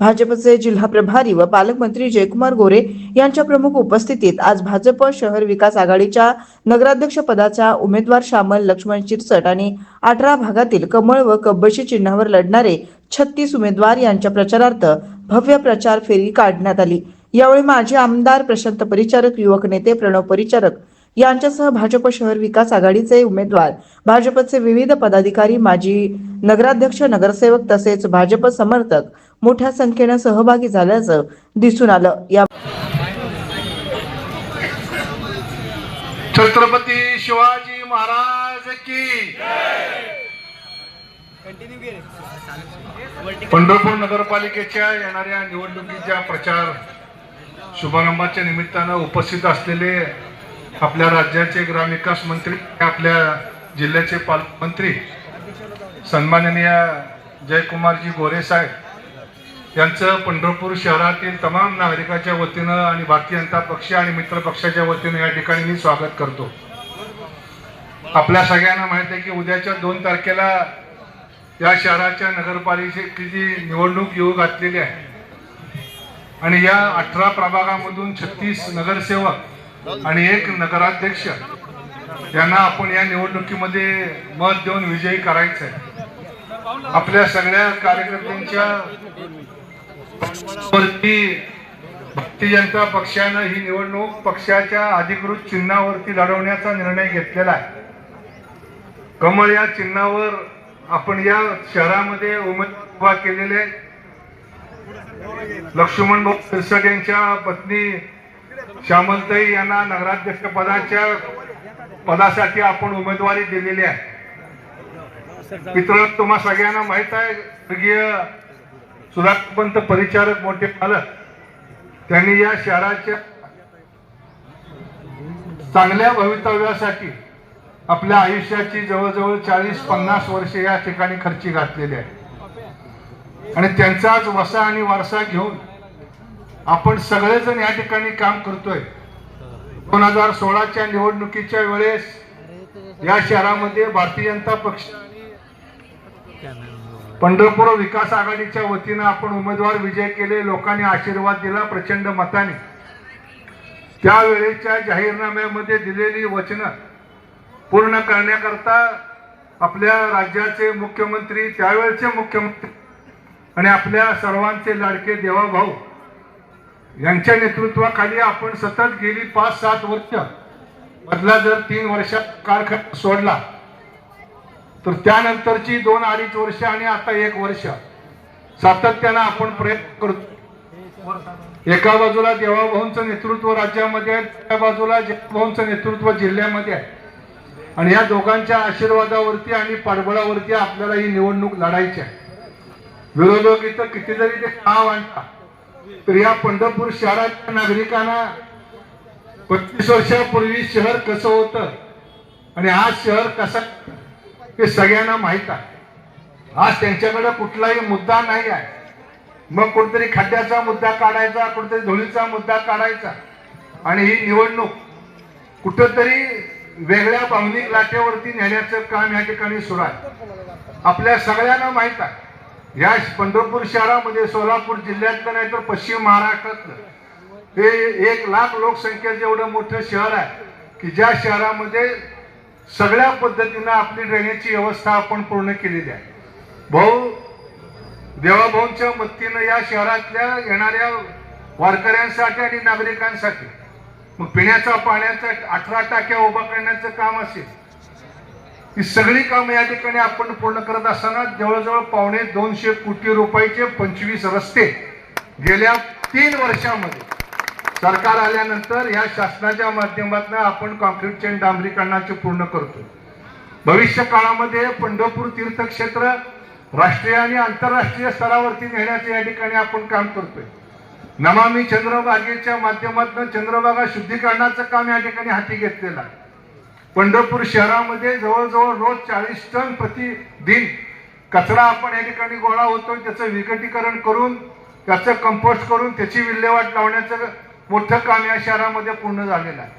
भाजपचे जिल्हा प्रभारी व पालकमंत्री जयकुमार गोरे यांच्या प्रमुख उपस्थितीत आज भाजप शहर विकास आघाडीच्या नगराध्यक्ष पदाचा उमेदवार श्यामल लक्ष्मण चिरसट आणि अठरा भागातील कमळ व कब्बशी चिन्हावर लढणारे छत्तीस उमेदवार यांच्या प्रचारार्थ भव्य प्रचार फेरी काढण्यात आली. यावेळी माजी आमदार प्रशांत परिचारक युवक नेते प्रणव परिचारक यांच्यासह भाजप शहर विकास आघाडीचे उमेदवार भाजपचे विविध पदाधिकारी माजी नगराध्यक्ष नगरसेवक तसेच भाजप समर्थक मोठ्या संख्येनं सहभागी झाल्याचं दिसून आलं. या छत्रपती शिवाजी महाराज की पंढरपूर नगरपालिकेच्या येणाऱ्या निवडणुकीच्या प्रचार शुभारंभाच्या निमित्तानं उपस्थित असलेले आपल्या राज्याचे ग्रामविकास मंत्री आपल्या जिल्ह्याचे पालकमंत्री सन्माननीय जयकुमारजी गोरे साहेब यांचं पंढरपूर शहरातील तमाम नागरिकाच्या वतीनं आणि भारतीय जनता पक्ष आणि मित्र पक्षाच्या वतीनं या ठिकाणी मी स्वागत करतो. आपल्या सगळ्यांना माहिती आहे की उद्याच्या दोन तारखेला या शहराच्या नगरपालिकेची निवडणूक येऊ घातलेली आहे आणि या अठरा प्रभागामधून छत्तीस नगरसेवक आणि एक नगराध्यक्ष यांना आपण या निवडणुकीमध्ये मत देऊन विजयी करायचं आहे. आपल्या सगळ्या कार्यकर्त्यांच्या वरती भारतीय जनता पक्षानं ही निवडणूक पक्षाच्या अधिकृत चिन्हावरती लढवण्याचा निर्णय घेतलेला आहे. कमळ या चिन्हावर आपण या शहरामध्ये उमेदवार उभा केलेले लक्ष्मण भाऊ सिरसट यांच्या पत्नी श्यामलताई यांना नगराध्यक्ष पदाच्या पदासाठी आपण उमेदवारी दिलेली आहे. मित्र तुम्हा सगळ्यांना माहीत आहे स्वर्गीय सुधाकरपंत परिचारक मोठे पालक. त्यांनी या शहराच्या चांगल्या भवितव्यासाठी आपल्या आयुष्याची जवळजवळ चाळीस पन्नास वर्षे या ठिकाणी खर्ची घातलेली आहे. आणि त्यांचाच वसा आणि वारसा घेऊन आपण सगळेजण या ठिकाणी काम करतोय. दोन हजार सोळाच्या निवडणुकीच्या वेळेस या शहरामध्ये भारतीय जनता पक्ष पंढरपूर विकास आघाडीच्या वतीनं आपण उमेदवार विजय केले लोकांनी आशीर्वाद दिला प्रचंड मताने. त्यावेळेच्या जाहीरनाम्यामध्ये दिलेली वचनं पूर्ण करण्याकरता आपल्या राज्याचे मुख्यमंत्री त्यावेळचे मुख्यमंत्री आणि आपल्या सर्वांचे लाडके देवाभाऊ यांच्या नेतृत्वाखाली आपण सतत गेली पाच सात वर्ष. मधला जर तीन वर्षात कारखाना सोडला तर त्यानंतरची दोन अडीच वर्ष आणि आता एक वर्ष सातत्यानं आपण प्रयत्न करतो. एका बाजूला देवाभाऊंचं नेतृत्व राज्यामध्ये आहे त्या बाजूला जयभाऊंचं नेतृत्व जिल्ह्यामध्ये आहे. आणि या दोघांच्या आशीर्वादावरती आणि पाठबळावरती आपल्याला ही निवडणूक लढायची आहे. विरोधक इथं कितीतरी ते नाव आणता तर या पंढरपूर शहराच्या नागरिकांना पस्तीस वर्षापूर्वी शहर कसं होतं? आणि आज शहर कसं हे सगळ्यांना माहीत आहे. आज त्यांच्याकडे कुठलाही मुद्दा नाही आहे. मग कुठेतरी खड्ड्याचा मुद्दा काढायचा कुठेतरी धुळीचा मुद्दा काढायचा. आणि ही निवडणूक कुठंतरी वेगळ्या भावनिक लाटेवरती नेण्याचं काम या ठिकाणी सुरू आहे. आपल्या सगळ्यांना माहीत आहे. या पंढरपूर शहरामध्ये सोलापूर जिल्ह्यातलं नाही तर पश्चिम महाराष्ट्रातलं. हे एक लाख लोकसंख्येचं एवढं मोठं शहर आहे की ज्या शहरामध्ये सगळ्या पद्धतीनं आपली ड्रेनेजची व्यवस्था आपण पूर्ण केलेली आहे. भाऊ देवाभाऊंच्या मदतीनं या शहरातल्या येणाऱ्या वारकऱ्यांसाठी आणि नागरिकांसाठी मग पिण्याचा पाण्याचा अठरा टाक्या उभा करण्याचं काम असेल ही सगळी कामं या ठिकाणी आपण पूर्ण करत असताना जवळजवळ पावणे दोनशे कोटी रुपयाचे पंचवीस रस्ते गेल्या तीन वर्षामध्ये सरकार आल्यानंतर या शासनाच्या माध्यमातून आपण कॉन्क्रीटचे आणि डांबरीकरणाचे पूर्ण करतो भविष्य काळामध्ये पंढरपूर तीर्थक्षेत्र राष्ट्रीय आणि आंतरराष्ट्रीय स्तरावरती नेण्याचे या ठिकाणी आपण काम करतोय. नमामी चंद्रभागेच्या माध्यमातून चंद्रभागा शुद्धीकरणाचं काम या ठिकाणी हाती घेतलेलं आहे. पंढरपूर शहरामध्ये जवळजवळ रोज चाळीस टन प्रतिदिन कचरा आपण या ठिकाणी गोळा होतोय. त्याचं विघटीकरण करून त्याचं कंपोस्ट करून त्याची विल्हेवाट लावण्याचं मोठं काम या शहरामध्ये पूर्ण झालेलं आहे.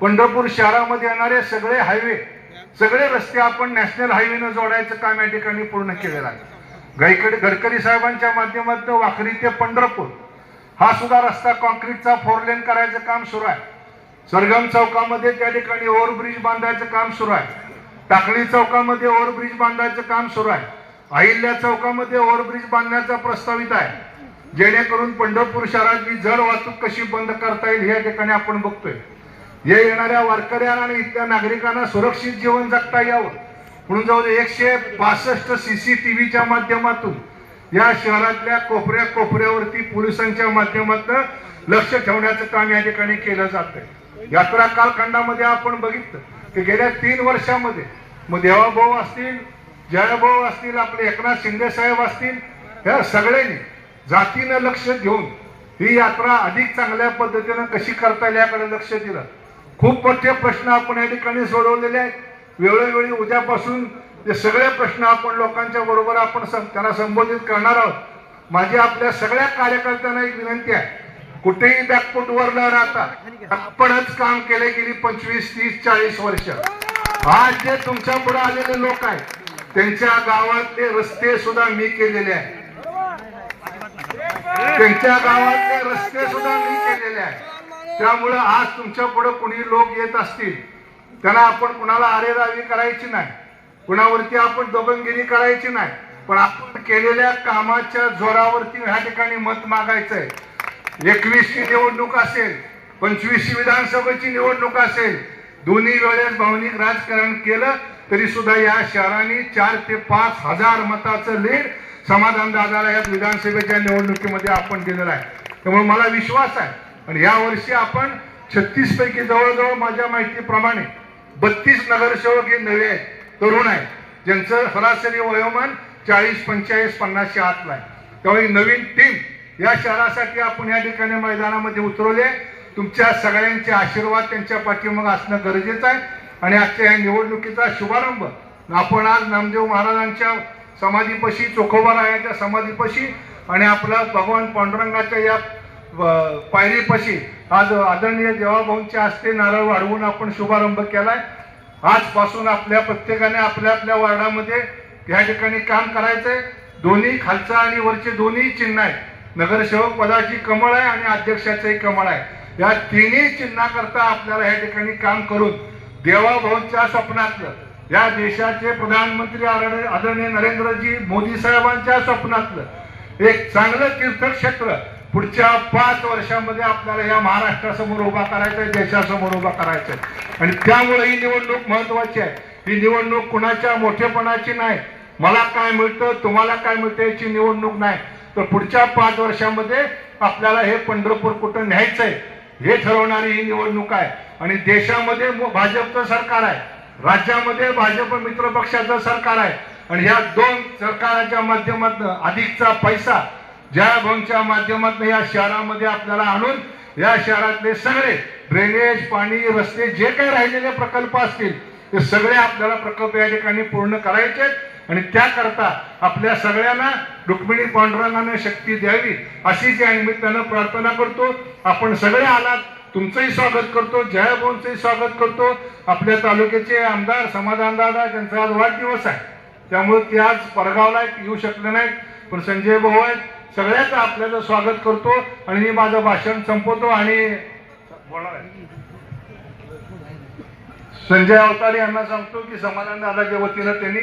पंढरपूर शहरामध्ये येणारे सगळे हायवे सगळे रस्ते आपण नॅशनल हायवेनं जोडायचं काम या ठिकाणी पूर्ण केलेलं आहे. गायकडे गडकरी साहेबांच्या माध्यमातून वाखरी ते पंढरपूर हा सुद्धा रस्ता कॉन्क्रीटचा फोर लेन करायचं काम सुरू आहे. सरगम चौकामध्ये त्या ठिकाणी ओव्हरब्रिज बांधायचं काम सुरू आहे. टाकळी चौकामध्ये ओव्हरब्रिज बांधायचं काम सुरू आहे. अहिल्या चौकामध्ये ओव्हरब्रिज बांधण्याचा प्रस्तावित आहे. जेणेकरून पंढरपूर शहरातली जड वाहतूक कशी बंद करता येईल या ठिकाणी आपण बघतोय. या येणाऱ्या वारकऱ्यांना आणि इथल्या नागरिकांना सुरक्षित जीवन जगता यावं. म्हणून जवळ एकशे बासष्ट सीसीटीव्हीच्या माध्यमातून या शहरातल्या कोपऱ्या कोपऱ्यावरती पोलिसांच्या माध्यमातून लक्ष ठेवण्याचं काम या ठिकाणी केलं जातंय. यात्रा कालखंडामध्ये आपण बघितलं की गेल्या तीन वर्षामध्ये मग देवाभाऊ असतील जयभाऊ असतील आपले एकनाथ शिंदे साहेब असतील ह्या सगळ्यांनी जातीनं लक्ष देऊन ही यात्रा अधिक चांगल्या पद्धतीनं कशी करता येईल याकडे लक्ष दिलं. खूप मोठे प्रश्न आपण या ठिकाणी सोडवलेले आहेत. वेळोवेळी उद्यापासून ते सगळे प्रश्न आपण लोकांच्या बरोबर आपण सं- त्यांना संबोधित करणार आहोत. माझी आपल्या सगळ्या कार्यकर्त्यांना एक विनंती आहे. कुठेही बॅकफुटवर न राहता आपणच काम केले गेली पंचवीस तीस चाळीस वर्ष. आज जे तुमच्यापुढे आलेले लोक आहेत त्यांच्या गावातले रस्ते सुद्धा मी केलेले आहेत. त्यांच्या गावातले रस्ते सुद्धा मी केलेले आहेत. त्यामुळं आज तुमच्यापुढे कुणी लोक येत असतील त्यांना आपण कुणाला आरेरावी करायची नाही. कुणावरती आपण दोघंगिरी करायची नाही. पण आपण केलेल्या कामाच्या जोरावरती ह्या ठिकाणी मत मागायचंय. एकवीसची निवडणूक असेल पंचवीसची विधानसभेची निवडणूक असेल दोन्ही वेळेस भावनिक राजकारण केलं तरी सुद्धा या शहराने चार ते पाच हजार मताचं लीड समाधान दादाला या विधानसभेच्या निवडणुकीमध्ये आपण दिलेलं आहे. त्यामुळे मला विश्वास आहे. आणि या वर्षी आपण छत्तीस पैकी जवळजवळ माझ्या माहितीप्रमाणे बत्तीस नगरसेवक हे नवे आहेत तरुण आहेत ज्यांचं सरासरी वयोमान चाळीस पंचेचाळीस पन्नासच्या आतला आहे. त्यामुळे नवीन टीम या शहरासाठी आपण या ठिकाणी मैदानामध्ये उतरवले तुमच्या सगळ्यांचे आशीर्वाद त्यांच्या पाठीमागे असणं गरजेचं आहे. आणि आजच्या या निवडणुकीचा शुभारंभ. आपण आज नामदेव महाराजांच्या समाधीपाशी चोखोबारायाच्या समाधीपाशी आणि आपला भगवान पांडुरंगाच्या या पायरीपाशी आज आदरणीय देवाभाऊंच्या हस्ते नारळ वाढवून आपण शुभारंभ केलाय. आजपासून आपल्या प्रत्येकाने आपल्या आपल्या वार्डामध्ये या ठिकाणी काम करायचंय. दोन्ही खालचा आणि वरचे दोन्ही चिन्ह आहेत. नगरसेवक पदाची कमळ आहे आणि अध्यक्षाचंही कमळ आहे. या तिन्ही चिन्हाकरता आपल्याला या ठिकाणी काम करून देवाभाऊंच्या स्वप्नातलं. या देशाचे प्रधानमंत्री आदरणीय नरेंद्रजी मोदी साहेबांच्या स्वप्नातलं. एक चांगलं तीर्थक्षेत्र पुढच्या पाच वर्षामध्ये आपल्याला या महाराष्ट्रासमोर उभा करायचं आहे देशासमोर उभा करायचं आहे. आणि त्यामुळे ही निवडणूक महत्वाची आहे. ही निवडणूक कुणाच्या मोठेपणाची नाही. मला काय मिळतं तुम्हाला काय मिळतं याची निवडणूक नाही. तर पुढच्या पाच वर्षामध्ये आपल्याला हे पंढरपूर कुठं न्यायचंय हे ठरवणारी ही निवडणूक आहे. आणि देशामध्ये भाजपचं सरकार आहे. राज्यामध्ये भाजप मित्र पक्षाचं सरकार आहे. आणि ह्या दोन सरकाराच्या माध्यमातून अधिकचा पैसा जयाभाऊंच्या माध्यमातून या शहरामध्ये आपल्याला आणून या शहरातले सगळे ड्रेनेज पाणी रस्ते जे काही राहिलेले प्रकल्प असतील ते सगळे आपल्याला प्रकल्प या ठिकाणी पूर्ण करायचे आहेत. आणि त्याकरता आपल्या सगळ्यांना रुक्मिणी पांडुरंगाने शक्ती द्यावी अशीच या निमित्तानं प्रार्थना करतो. आपण सगळे आलात तुमचंही स्वागत करतो जयाभाऊंचंही स्वागत करतो. आपल्या तालुक्याचे आमदार समाधान दादा त्यांचा आज वाढदिवस आहे. त्यामुळे ते आज परगावला आहेत, येऊ शकले नाहीत. पण संजय भाऊ आहेत सगळ्याचं आपल्याचं स्वागत करतो आणि मी माझं भाषण संपवतो आणि संजय अवतारे यांना सांगतो की समाधान दादाच्या वतीनं त्यांनी